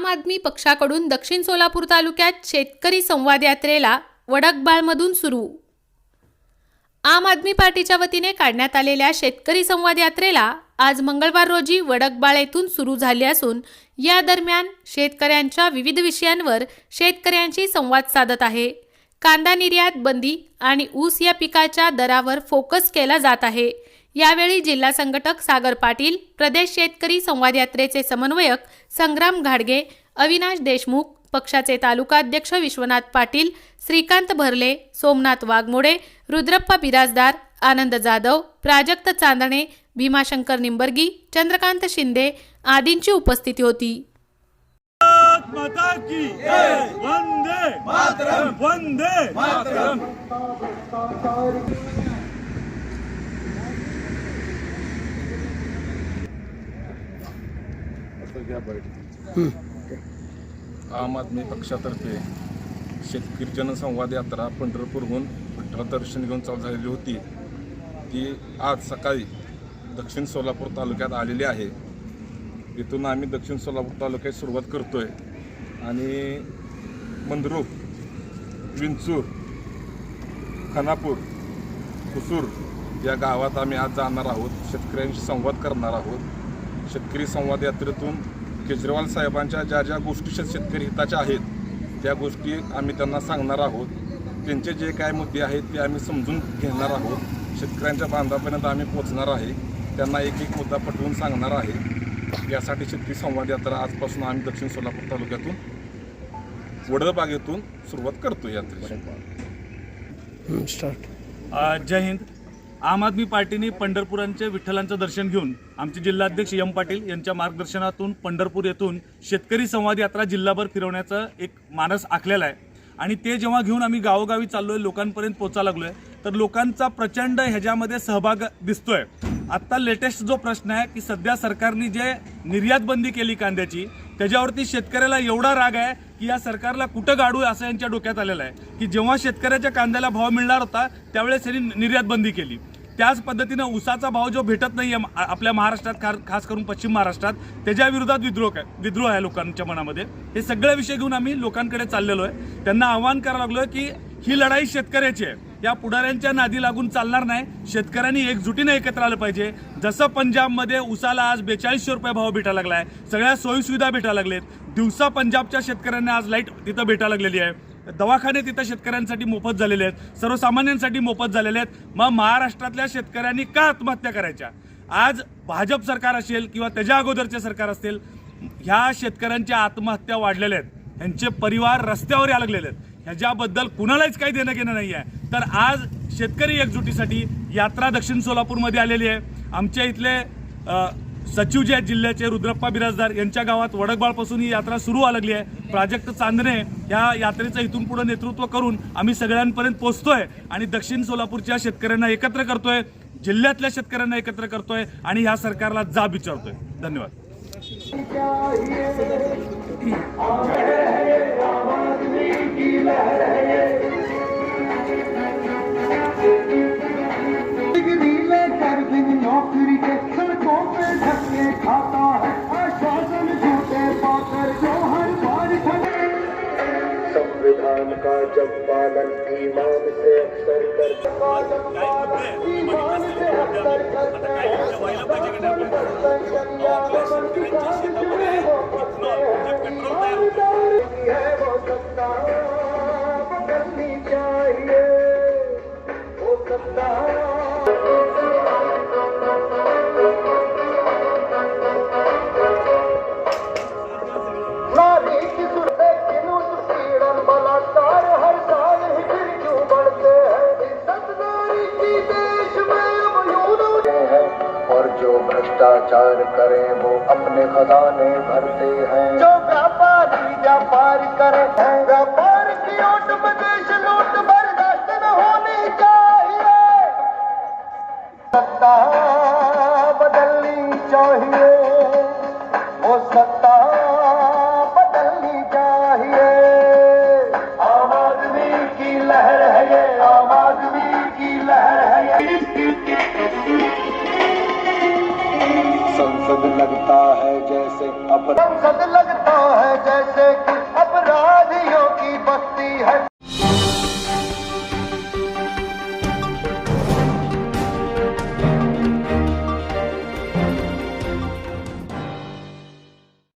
आम आदमी पक्षाकडून दक्षिण सोलापूर तालुक्यात शेतकरी संवाद यात्रेला वडकबाळमधून सुरू. आम आदमी पार्टीच्या वतीने काढण्यात आलेल्या शेतकरी संवाद यात्रेला आज मंगळवार रोजी वडकबाळ येथून सुरू झाली असून या दरम्यान शेतकऱ्यांच्या विविध विषयांवर शेतकऱ्यांशी संवाद साधत आहे. कांदा निर्यात बंदी आणि ऊस या पिकाच्या दरावर फोकस केला जात आहे. यावेळी जिल्हा संघटक सागर पाटील प्रदेश शेतकरी संवाद यात्रेचे समन्वयक संग्राम घाडगे अविनाश देशमुख पक्षाचे तालुकाध्यक्ष विश्वनाथ पाटील श्रीकांत भरले सोमनाथ वाघमोडे रुद्रप्पा बिराजदार आनंद जाधव प्राजक्त चांदणे भीमाशंकर निंबर्गी चंद्रकांत शिंदे आदींची उपस्थिती होती. माता की वंदे मातरम. वंदे मातरम. आम आदमी पक्षातर्फे शेतकरी जनसंवाद यात्रा पंढरपूरहून विठ्ठल दर्शन घेऊन चालू झालेली होती. ती आज सकाळी दक्षिण सोलापूर तालुक्यात आलेली आहे. इथून आम्ही दक्षिण सोलापूर तालुक्यात सुरुवात करतोय. आणि मंद्रुप विंचूर खानापूर कुसूर या गावात आम्ही आज जाणार आहोत. शेतकऱ्यांशी संवाद करणार आहोत. शेतकरी संवाद यात्रेतून केजरीवाल साहेबांच्या ज्या ज्या गोष्टी शेतकरी हिताच्या आहेत त्या गोष्टी आम्ही त्यांना सांगणार आहोत. त्यांचे जे काय मुद्दे आहेत ते आम्ही समजून घेणार आहोत. शेतकऱ्यांच्या बांधापर्यंत आम्ही पोचणार आहे. त्यांना एक एक मुद्दा पटवून सांगणार आहे. यासाठी शेतकरी संवाद यात्रा आजपासून आम्ही दक्षिण सोलापूर तालुक्यातून वडळबागेतून सुरुवात करतो यात्रेची. जय हिंद. आम आदमी पार्टीने पंढरपुरांचे विठ्ठलांचं दर्शन घेऊन आमचे जिल्हाध्यक्ष एम पाटील यांच्या मार्गदर्शनातून पंढरपूर येथून शेतकरी संवाद यात्रा जिल्हाभर फिरवण्याचा एक मानस आखलेला आहे. आणि ते जेव्हा घेऊन आम्ही गावोगावी चाललो आहे लोकांपर्यंत पोचा आहे तर लोकांचा प्रचंड ह्याच्यामध्ये सहभाग दिसतोय. आत्ता लेटेस्ट जो प्रश्न आहे की सध्या सरकारने जे निर्यात बंदी केली कांद्याची त्याच्यावरती शेतकऱ्याला एवढा राग आहे की या सरकारला कुठं गाडू असं यांच्या डोक्यात आलेलं आहे की जेव्हा शेतकऱ्याच्या कांद्याला भाव मिळणार होता त्यावेळेस त्यांनी निर्यात बंदी केली. त्याच पद्धतीनं उसाचा भाव जो भेटत नाही आहे आपल्या महाराष्ट्रात खा खास करून पश्चिम महाराष्ट्रात त्याच्या विरोधात विद्रोह आहे विद्रोह आहे लोकांच्या मनामध्ये. हे सगळे विषय घेऊन आम्ही लोकांकडे चाललेलो आहे. त्यांना आव्हान करायला लागलोय की ही लढाई शेतकऱ्याची आहे. या पुढाऱ्यांच्या नादी लागून चालणार नाही. शेतकऱ्यांनी एकजुटीने एकत्र आलं पाहिजे. जसं पंजाबमध्ये उसाला आज बेचाळीसशे रुपये भाव भेटायला लागलाय सगळ्या सोयीसुविधा भेटायला लागलेत. दिवसा पंजाबच्या शेतकऱ्यांना आज लाइट तिथं भेटायला लागलेली आहे. दवाखाने तिथं शेतकऱ्यांसाठी मोफत झालेले आहेत. सर्वसामान्यांसाठी मोफत झालेले आहेत. मग महाराष्ट्रातल्या शेतकऱ्यांनी का आत्महत्या करायच्या? आज भाजप सरकार असेल किंवा त्याच्या अगोदरचे सरकार असतील ह्या शेतकऱ्यांच्या आत्महत्या वाढलेल्या आहेत. ह्यांचे परिवार रस्त्यावर यायला लागलेले आहेत. ह्याच्याबद्दल कुणालाच काही देणं घेणं नाही आहे तर आज शेतकरी एकजुटीसाठी यात्रा दक्षिण सोलापूरमध्ये आलेली आहे आमच्या इथले सचिव जे आहेत जिल्ह्याचे रुद्रप्पा बिराजदार यांच्या गावात वडकबाळपासून ही यात्रा सुरू व्हायला लागली आहे प्राजक्त चांदणे या यात्रेचं इथून पुढे नेतृत्व करून आम्ही सगळ्यांपर्यंत पोहोचतोय आणि दक्षिण सोलापूरच्या शेतकऱ्यांना एकत्र करतोय जिल्ह्यातल्या शेतकऱ्यांना एकत्र करतोय आणि ह्या सरकारला जाब विचारतोय धन्यवाद संविधान का जब पालन ईमान से अक्सर करते ईमान से अक्सर करते जो भ्रष्टाचार करें वो अपने खजाने भरते हैं। जो व्यापारी व्यापार करे हैं। पर लगता है जैसे कि अपराधियों की बस्ती है।